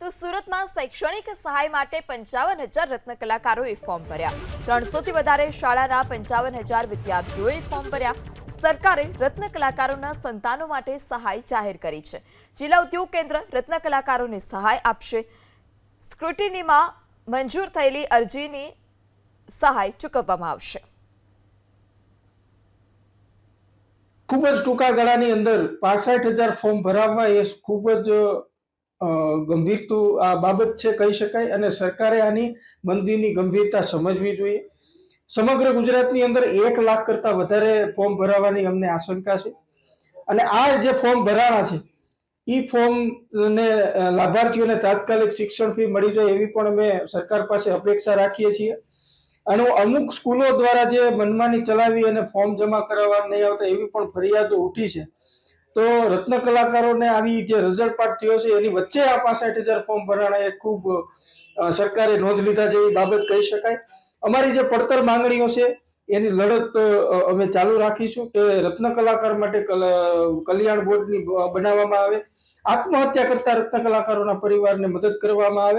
તો સુરતમાં શૈક્ષણિક સહાય માટે પંચાવન હજાર રત્ન ફોર્મ ભર્યા. ત્રણસોથી વધારે શાળાના પંચાવન હજાર વિદ્યાર્થીઓએ ફોર્મ ભર્યા. સરકારે રત્ન સંતાનો માટે સહાય જાહેર કરી છે. જિલ્લા ઉદ્યોગ કેન્દ્ર રત્ન સહાય આપશે. સ્ક્રુટિનીમાં મંજૂર થયેલી અરજીની સહાય ચૂકવવામાં આવશે. ખૂબ જ ટૂંકા ગાળાની અંદર પાસઠ હજાર ફોર્મ ભરાવવા એ ખૂબ જ અ, ગંભીરતું આ બાબત છે કહી શકાય અને સરકારે આની મંદીની ગંભીરતા સમજવી જોઈએ. સમગ્ર ગુજરાતની અંદર એક લાખ કરતાં વધારે ફોર્મ ભરાવાની અમને આશંકા છે. અને આ જે ફોર્મ ભરાણા છે એ ફોર્મને લાભાર્થીઓને તાત્કાલિક શિક્ષણ ફી મળી જાય એવી પણ અમે સરકાર પાસે અપેક્ષા રાખીએ છીએ. અને અમુક સ્કૂલો દ્વારા જે મનમાની ચલાવી અને ફોર્મ જમા કરાવવા નહીં આવતા એવી પણ ફરિયાદો ઉઠી છે. તો રત્ન કલાકારોને આવી જે રિઝલ્ટ પાર્ટ થયો છે, એની વચ્ચે આ પાસઠ હજાર ફોર્મ ભરાણા એ ખૂબ સરકારે નોંધ લીધા જેવી બાબત કહી શકાય. અમારી જે પડતર માંગણીઓ છે, એની લડત અમે ચાલુ રાખીશું કે રત્ન કલાકાર માટે કલ- કલ્યાણ બોર્ડની બનાવવામાં આવે. આત્મહત્યા કરતા રત્ન કલાકારોના પરિવારને મદદ કરવામાં આવે.